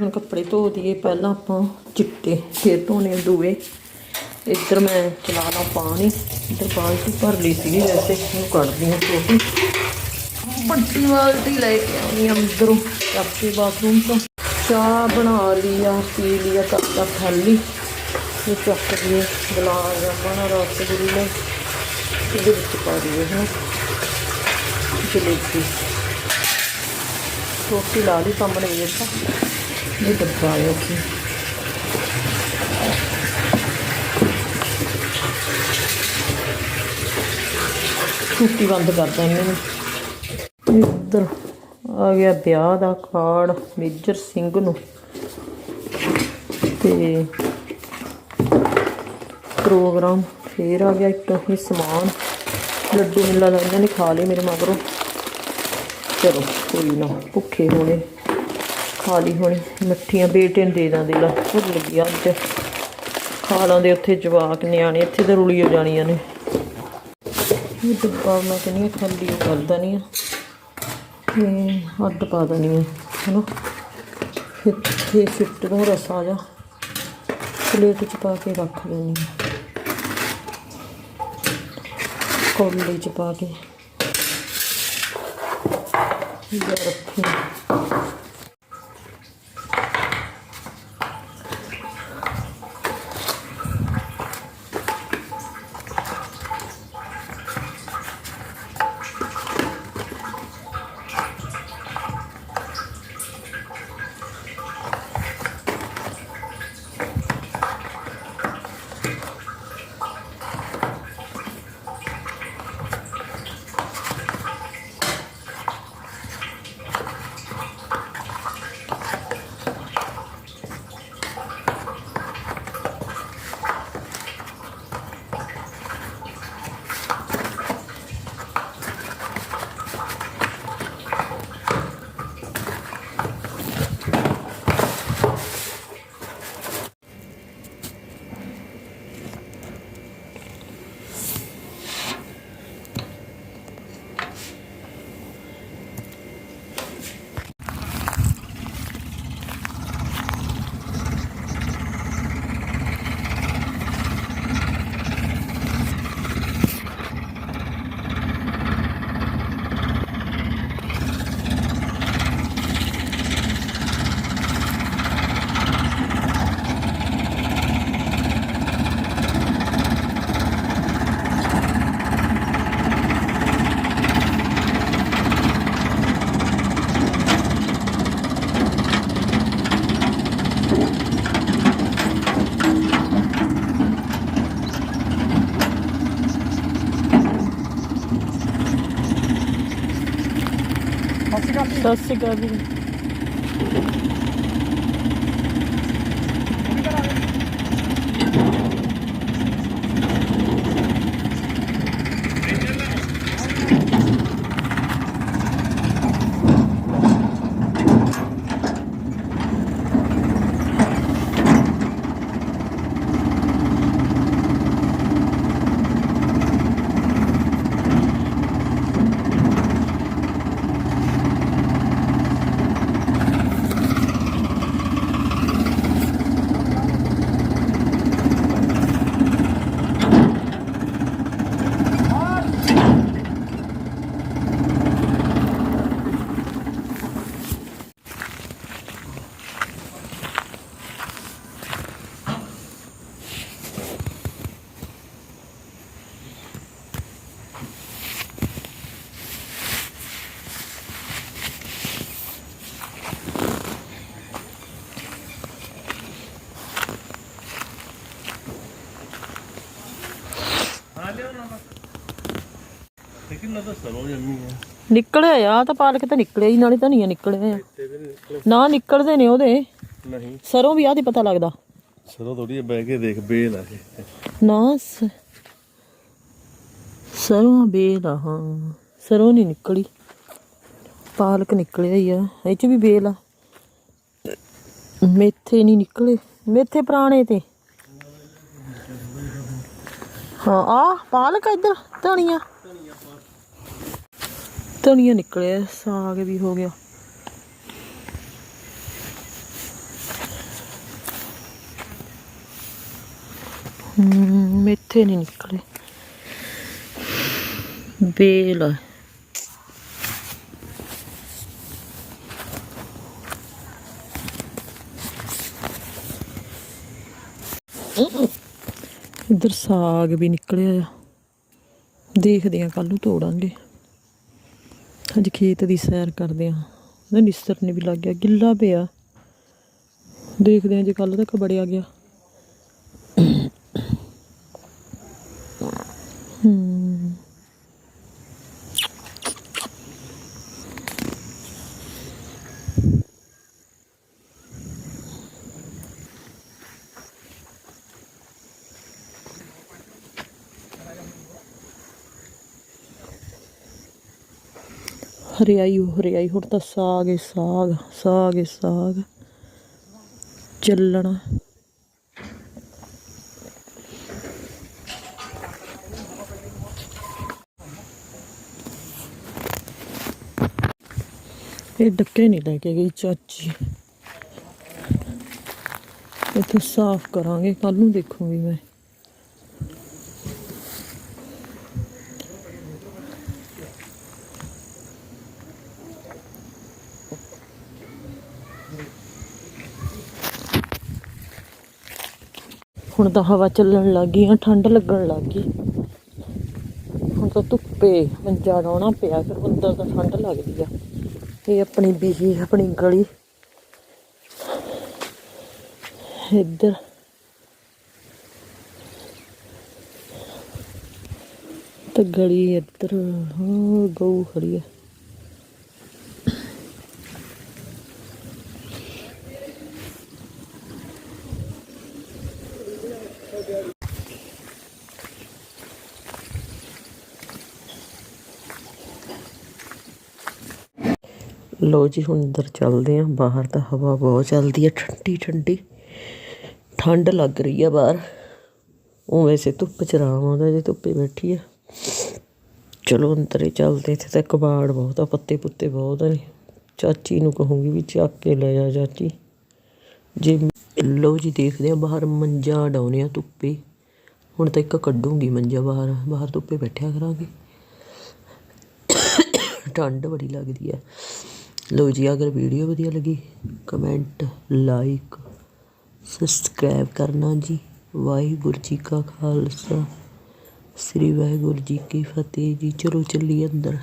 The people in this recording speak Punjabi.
ਹੁਣ ਕੱਪੜੇ ਧੋ ਦਈਏ, ਪਹਿਲਾਂ ਆਪਾਂ ਚਿੱਟੇ, ਫਿਰ ਧੋਣੇ ਦੂਏ। ਇੱਧਰ ਮੈਂ ਚਲਾ ਲਾ ਪਾਣੀ, ਇੱਧਰ ਬਾਲਟੀ ਭਰ ਲਈ ਸੀਗੀ ਵੈਸੇ ਇਹਨੂੰ ਕੱਢਦੀ ਹਾਂ ਛੋਟੀ ਵੱਡੀ ਬਾਲਟੀ ਲੈ ਕੇ ਆਉਣੀ ਅੰਦਰੋਂ ਚੱਕ ਬਾਥਰੂਮ ਤੋਂ। ਚਾਹ ਬਣਾ ਲਈ ਆ, ਪੀ ਲਈ ਆ, ਕੱਪ ਕੱਪ ਖਾਲੀ ਇਹ ਚੱਕ ਦਈਏ ਗੁਲਾਬ ਜਾਮਣ ਰਸਗੁੱਲੇ ਇਹਦੇ ਵਿੱਚ ਪਾ ਦਈਏ ਹਾਂ ਜਲੇਬੀ। ਰੋਟੀ ਲਾ ਲਈ ਸਾਹਮਣੇ ਇਹ ਤਾਂ। ਇਹ ਡੱਬਾ ਹੈ ਉੱਥੇ ਟੁੱਟੀ ਬੰਦ ਕਰਦਾ ਇਹਨਾਂ। ਨੂੰ ਇੱਧਰ ਆ ਗਿਆ ਵਿਆਹ ਦਾ ਕਾਰਡ, ਮੇਜਰ ਸਿੰਘ ਨੂੰ। ਤੇ ਪ੍ਰੋਗਰਾਮ ਫੇਰ ਆ ਗਿਆ, ਇੱਕ ਹੀ ਸਮਾਨ। ਲੱਡੂ ਮੈਨੂੰ ਲੱਗਦਾ, ਇਹਨਾਂ ਨੇ ਖਾ ਲਏ ਮੇਰੇ ਮਗਰੋਂ। ਚਲੋ, ਕੋਈ ਨਾ, ਭੁੱਖੇ ਹੋਣੇ। ਖਾ ਲਈ ਹੋਣੀ, ਮਿੱਠੀਆਂ ਬੇਟੇ ਨੂੰ ਦੇ ਦਾਂ ਦੇ ਲਾ, ਭੁੱਲ ਲੱਗੀ ਅੱਜ। ਖਾ ਲਾਂਦੇ ਉੱਥੇ ਜਵਾਕ ਨਿਆਣੇ, ਇੱਥੇ ਤਾਂ ਰੁਲੀ ਹੋ ਜਾਣੀਆਂ ਨੇ। ਇਹ ਡੱਬਾ ਮੈਂ ਕਹਿੰਦੀ ਹਾਂ ਖਾਲੀ ਕਰਦਾ ਨਹੀਂ ਆ। ਤੇ ਹੱਡ ਪਾ ਦੇਣੀ ਆ, ਹਨਾ? ਫਿਰ ਫਿਰ ਫਿੱਟ ਦਾ ਰਸਾ ਜਾ। ਪਲੇਟ ਚ ਪਾ ਕੇ ਰੱਖ ਲੈਣੀ ਆ ਕੋਲੀ ਚ ਪਾ ਕੇ। ਇਹ ਰੱਖੀ। ਸਤਿ ਸ਼੍ਰੀ ਅਕਾਲ ਜੀ ਲੇਕਿਨ ਨਾ ਤਾਂ ਸਰੋਂ ਜੰਮੀ ਹੈ ਨਿਕਲਿਆ ਆ ਤਾਂ ਪਾਲਕ ਤਾਂ ਨਿਕਲਿਆ ਹੀ ਨਾਲੇ ਧਨੀਆ ਨਿਕਲਿਆ ਆ ਨਾ ਨਿਕਲਦੇ ਨੇ ਉਹਦੇ। ਨਹੀਂ। ਸਰੋਂ ਵੀ ਆਦੀ ਪਤਾ ਲੱਗਦਾ। ਸਰੋਂ ਥੋੜੀ ਬਹਿ ਕੇ ਦੇਖ ਬੇਲ ਆ ਇਹ। ਨਾ ਸ- ਸਰੋਂ ਬੇਲ ਆ ਹਾਂ। ਸਰੋਂ ਨਹੀਂ ਨਿਕਲੀ। ਪਾਲਕ ਨਿਕਲਿਆ ਹੀ ਆ ਇਹ ਚ ਵੀ ਬੇਲ ਆ। ਮੇਥੇ ਨਹੀਂ ਨਿਕਲੇ ਮੇਥੇ ਪੁਰਾਣੇ ਤੇ। ਹਾਂ ਆ ਪਾਲਕ ਇੱਧਰ ਧਨੀਆ। ਧਨੀਆ ਨਿਕਲਿਆ, ਸਾਗ ਵੀ ਹੋ ਗਿਆ। ਮੇਥੇ ਨਹੀਂ ਨਿਕਲੇ। ਬੇਲ ਇੱਧਰ ਸਾਗ ਵੀ ਨਿਕਲਿਆ ਆ। ਦੇਖਦੇ ਆ ਕੱਲ ਨੂੰ ਤੋੜਾਂਗੇ। ਅੱਜ ਖੇਤ ਦੀ ਸੈਰ ਕਰਦੇ ਆ। ਉਹਦਾ ਨਿਸਰ ਨੇ ਵੀ ਲੱਗ ਗਿਆ, ਗਿੱਲਾ ਪਿਆ। ਦੇਖਦੇ ਆ ਜੇ ਕੱਲ ਤੱਕ ਬੜਿਆ ਗਿਆ। ਹਰਿਆਈ ਓ, ਹਰਿਆਈ। ਹੁਣ ਤਾਂ ਸਾਗ ਏ, ਸਾਗ ਸਾਗ ਏ, ਸਾਗ। ਚੱਲਣਾ। ਇਹ ਡੱਕੇ ਨਹੀਂ ਲੈ ਕੇ ਗਈ ਚਾਚੀ। ਇੱਥੇ ਸਾਫ਼ ਕਰਾਂਗੇ। ਕੱਲ ਨੂੰ ਦੇਖੂੰਗੀ ਮੈਂ। ਹੁਣ ਤਾਂ ਹਵਾ ਚੱਲਣ ਲੱਗ ਗਈ ਆ, ਠੰਡ ਲੱਗਣ ਲੱਗ ਗਈ। ਹੁਣ ਤਾਂ ਧੁੱਪੇ ਮੰਜਾ ਡਾਉਣਾ ਪਿਆ, ਫਿਰ ਅੰਦਰ ਤਾਂ ਠੰਡ ਲੱਗਦੀ ਆ। ਇਹ ਆਪਣੀ ਬੀਹੀ, ਆਪਣੀ ਗਲੀ। ਇੱਧਰ। ਤੇ ਗਲੀ ਇੱਧਰ, ਹਾਂ, ਗਊ ਖੜੀ ਆ। ਲੋ ਜੀ, ਹੁਣ ਅੰਦਰ ਚੱਲਦੇ ਆਂ ਬਾਹਰ ਤਾਂ ਹਵਾ ਬਹੁਤ ਚੱਲਦੀ ਹੈ, ਠੰਡੀ ਠੰਡੀ। ਠੰਡ ਲੱਗ ਰਹੀ ਆ ਬਾਹਰ। ਉਹ ਵੈਸੇ ਧੁੱਪ ਚ ਆਰਾਮ ਆਉਂਦਾ ਜੇ ਧੁੱਪੇ ਬੈਠੀ ਆ। ਚਲੋ, ਅੰਦਰ ਹੀ ਚੱਲਦੇ ਇੱਥੇ ਤਾਂ ਕਬਾੜ ਬਹੁਤ ਆ ਪੱਤੇ ਪੁੱਤੇ ਬਹੁਤ ਨੇ ਚਾਚੀ ਨੂੰ ਕਹੂੰਗੀ ਵੀ ਚੱਕ ਕੇ ਲੈ ਜਾ ਚਾਚੀ। ਜੇ ਲੋ ਜੀ, ਦੇਖਦੇ ਆ ਬਾਹਰ ਮੰਜਾ ਡਾਉਨੇ ਆ ਧੁੱਪੇ। ਹੁਣ ਤਾਂ ਇੱਕ ਕੱਢੂੰਗੀ ਮੰਜਾ ਬਾਹਰ। ਬਾਹਰ ਧੁੱਪੇ ਬੈਠਿਆ ਕਰਾਂਗੇ। ਠੰਡ ਬੜੀ ਲੱਗਦੀ ਹੈ। ਲਓ ਜੀ, ਅਗਰ ਵੀਡੀਓ ਵਧੀਆ ਲੱਗੀ ਕਮੈਂਟ ਲਾਈਕ ਸਬਸਕ੍ਰਾਈਬ ਕਰਨਾ ਜੀ। ਵਾਹਿਗੁਰੂ ਜੀ ਕਾ ਖਾਲਸਾ, ਸ੍ਰੀ ਵਾਹਿਗੁਰੂ ਜੀ ਕੀ ਫਤਿਹ ਜੀ। ਚਲੋ ਚੱਲੀਏ ਅੰਦਰ।